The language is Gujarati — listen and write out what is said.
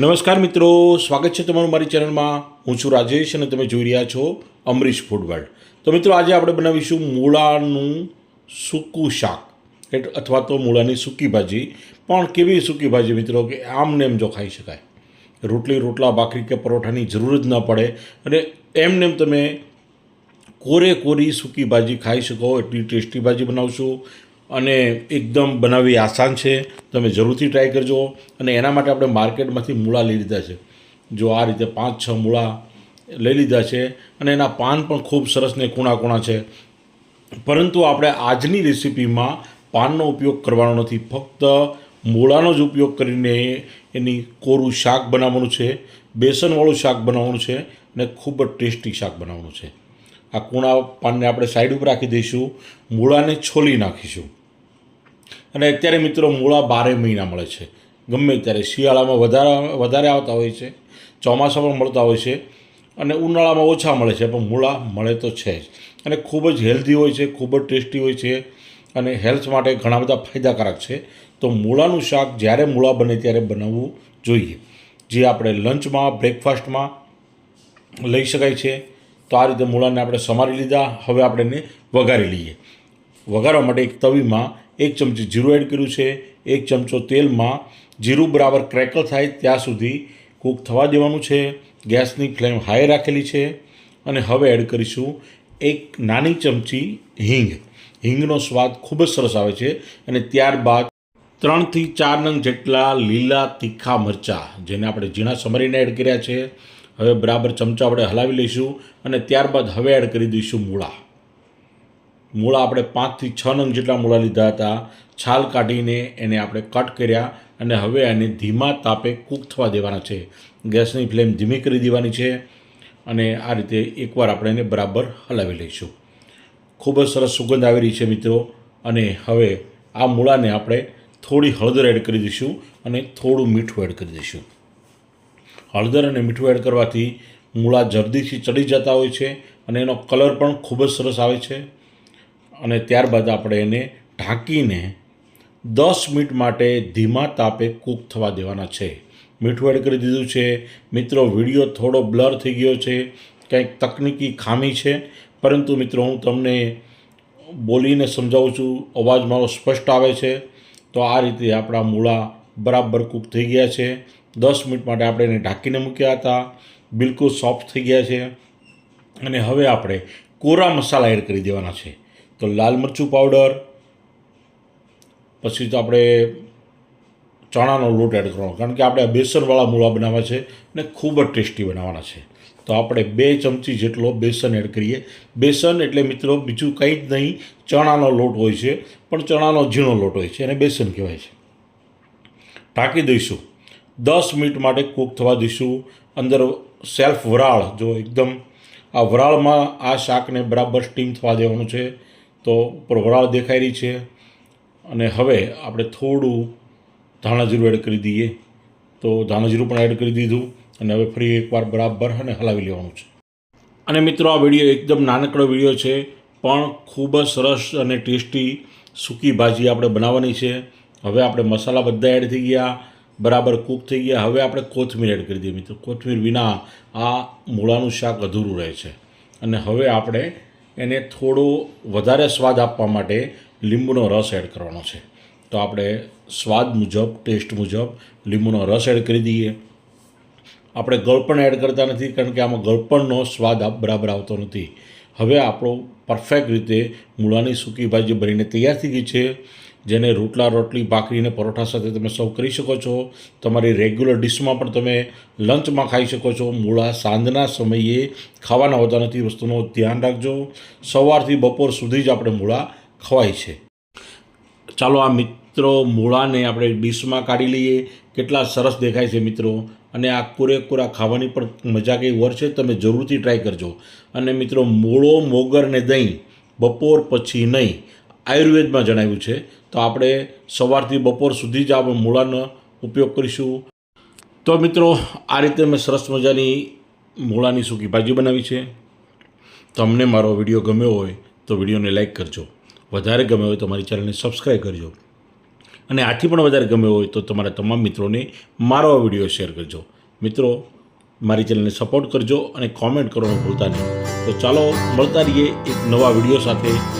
નમસ્કાર મિત્રો, સ્વાગત છે તમારું મારી ચેનલમાં. હું છું રાજેશ અને તમે જોઈ રહ્યા છો અમરીશ ફૂડ વર્લ્ડ તો મિત્રો, આજે આપણે બનાવીશું મૂળાનું સૂકું શાક. એટલે અથવા તો મૂળાની સૂકી ભાજી. પણ કેવી સૂકી ભાજી મિત્રો, કે આમ ને એમ જો ખાઈ શકાય. રોટલી, રોટલા, ભાખરી કે પરોઠાની જરૂર જ ન પડે. અને એમને એમ તમે કોરે કોરી સૂકી ભાજી ખાઈ શકો, એટલી ટેસ્ટી ભાજી બનાવશું. અને એકદમ બનાવવી આસાન છે. તમે જરૂરથી ટ્રાય કરજો. અને એના માટે આપણે માર્કેટમાંથી મૂળા લઈ લીધા છે. જો આ રીતે પાંચ, છ મૂળા લઈ લીધા છે અને એના પાન પણ ખૂબ સરસ ને કૂણા કૂણા છે. પરંતુ આપણે આજની રેસિપીમાં પાનનો ઉપયોગ કરવાનો નથી. ફક્ત મૂળાનો જ ઉપયોગ કરીને એની કોરું શાક બનાવવાનું છે, બેસનવાળું શાક બનાવવાનું છે અને ખૂબ જ ટેસ્ટી શાક બનાવવાનું છે. આ કૂણા પાનને આપણે સાઈડ ઉપર રાખી દઈશું. મૂળાને છોલી નાખીશું. અને અત્યારે મિત્રો મૂળા બારે મહિના મળે છે. ગમે ત્યારે શિયાળામાં વધારે વધારે આવતા હોય છે, ચોમાસામાં મળતા હોય છે, અને ઉનાળામાં ઓછા મળે છે, પણ મૂળા મળે તો છે જ. અને ખૂબ જ હેલ્ધી હોય છે, ખૂબ જ ટેસ્ટી હોય છે, અને હેલ્થ માટે ઘણા બધા ફાયદાકારક છે. તો મૂળાનું શાક જ્યારે મૂળા બને ત્યારે બનાવવું જોઈએ. જે આપણે લંચમાં, બ્રેકફાસ્ટમાં લઈ શકાય છે, તો આ રીતે મૂળાને આપણે સમારી લીધા. હવે આપણે એને વઘારી લઈએ. વઘારવા માટે એક તવીમાં એક ચમચી જીરું એડ કર્યું છે, એક ચમચો તેલમાં જીરું બરાબર ક્રેકલ થાય ત્યાં સુધી કૂક થવા દેવાનું છે. ગેસની ફ્લેમ હાઈ રાખેલી છે અને હવે એડ કરીશું એક નાની ચમચી હિંગ. હિંગનો સ્વાદ ખૂબ જ સરસ આવે છે અને ત્યારબાદ ત્રણથી ચાર નંગ જેટલા લીલા તીખા મરચાં, જેને આપણે ઝીણા સમરીને એડ કર્યા છે. હવે બરાબર ચમચા આપણે હલાવી લઈશું અને ત્યારબાદ હવે એડ કરી દઈશું મૂળા. મૂળા આપણે પાંચથી છ નંગ જેટલા મૂળા લીધા હતા. છાલ કાઢીને એને આપણે કટ કર્યા અને હવે એને ધીમા તાપે કૂક થવા દેવાના છે. ગેસની ફ્લેમ ધીમી કરી દેવાની છે અને આ રીતે એકવાર આપણે એને બરાબર હલાવી લઈશું. ખૂબ જ સરસ સુગંધ આવી રહી છે મિત્રો અને હવે આ મૂળાને આપણે થોડી હળદર એડ કરી દઈશું અને થોડું મીઠું એડ કરી દઈશું. હળદર અને મીઠું એડ કરવાથી મૂળા જલ્દીથી ચડી જતા હોય છે અને એનો કલર પણ ખૂબ જ સરસ આવે છે. અને ત્યારબાદ આપણે એને ઢાંકીને દસ મિનિટ માટે ધીમા તાપે કૂક થવા દેવાના છે. મીઠું એડ કરી દીધું છે. મિત્રો, વીડિયો થોડો બ્લર થઈ ગયો છે. કંઈક તકનિકી ખામી છે. પરંતુ મિત્રો, હું તમને બોલીને સમજાવું છું. અવાજ મારો સ્પષ્ટ આવે છે. તો આ રીતે આપણા મૂળા બરાબર કૂક થઈ ગયા છે. દસ મિનિટ માટે આપણે એને ઢાંકીને મૂક્યા હતા. બિલકુલ સોફ્ટ થઈ ગયા છે. અને હવે આપણે કોરા મસાલા એડ કરી દેવાના છે. તો લાલ મરચું પાવડર પછી તો આપણે ચણાનો લોટ એડ કરવાનો. કારણ કે આપણે બેસનવાળા મૂળા બનાવવા છે ને ખૂબ જ ટેસ્ટી બનાવવાના છે. તો આપણે બે ચમચી જેટલો બેસન એડ કરીએ. બેસન એટલે મિત્રો બીજું કંઈ જ નહીં, ચણાનો લોટ હોય છે, પણ ચણાનો ઝીણો લોટ હોય છે, એને બેસન કહેવાય છે. ઢાંકી દઈશું. દસ મિનિટ માટે કૂક થવા દઈશું. અંદર સેલ્ફ વરાળ, જો એકદમ આ વરાળમાં આ શાકને બરાબર સ્ટીમ થવા દેવાનું છે. તો ઉપર વરાળ દેખાઈ રહી છે. અને હવે આપણે થોડું ધાણાજીરું એડ કરી દઈએ. તો ધાણાજીરું પણ એડ કરી દીધું અને હવે ફરી એકવાર બરાબર અને હલાવી લેવાનું છે. અને મિત્રો, આ વીડિયો એકદમ નાનકડો વીડિયો છે, પણ ખૂબ જ સરસ અને ટેસ્ટી સૂકી ભાજી આપણે બનાવવાની છે. હવે આપણે મસાલા બધા એડ થઈ ગયા, બરાબર કૂક થઈ ગયા. હવે આપણે કોથમીર એડ કરી દઈએ મિત્રો. કોથમીર વિના આ મૂળાનું શાક અધૂરું રહે છે. અને હવે આપણે એને થોડો વધારે સ્વાદ આપવા માટે લીંબુનો રસ એડ કરવાનો છે. તો આપણે સ્વાદ મુજબ, ટેસ્ટ મુજબ લીંબુનો રસ એડ કરી દઈએ. આપણે ગળપણ એડ કરતા નથી, કારણ કે આમાં ગળપણનો સ્વાદ બરાબર આવતો નથી. હવે આપણો પરફેક્ટ રીતે મૂળાની સૂકી ભાજી બનીને તૈયાર થઈ ગઈ છે. જેને રોટલા, રોટલી, ભાખરી અને પરોઠા સાથે તમે સર્વ કરી શકો છો. તમારી રેગ્યુલર ડિશમાં પણ તમે લંચમાં ખાઈ શકો છો. મૂળા સાંજના સમયે ખાવાના હોતા નથી વસ્તુનું ધ્યાન રાખજો. સવારથી બપોર સુધી જ આપણે મૂળા ખવાય છે. ચાલો આ મિત્રો મૂળાને આપણે ડીશમાં કાઢી લઈએ. કેટલા સરસ દેખાય છે મિત્રો. અને આ પૂરેપૂરા ખાવાની પણ મજા કંઈ વર છે? તમે જરૂરથી ટ્રાય કરજો. અને મિત્રો, મૂળો મોગર ને દહીં, બપોર પછી નહીં. આયુર્વેદમાં જણાવ્યું છે. તો આપણે સવારથી બપોર સુધી જ આપણે મૂળાનો ઉપયોગ કરીશું. તો મિત્રો, આ રીતે મેં સરસ મજાની મૂળાની સૂકી ભાજી બનાવી છે. તમને મારો વીડિયો ગમ્યો હોય તો વિડીયોને લાઈક કરજો. વધારે ગમ્યો હોય તો મારી ચેનલને સબસ્ક્રાઈબ કરજો. અને આથી પણ વધારે ગમ્યો હોય તો તમારા તમામ મિત્રોને મારો આ વીડિયો શેર કરજો. મિત્રો, મારી ચેનલને સપોર્ટ કરજો અને કોમેન્ટ કરવાનું ભૂલતા નહીં. તો ચાલો, મળતા રહીએ એક નવા વીડિયો સાથે.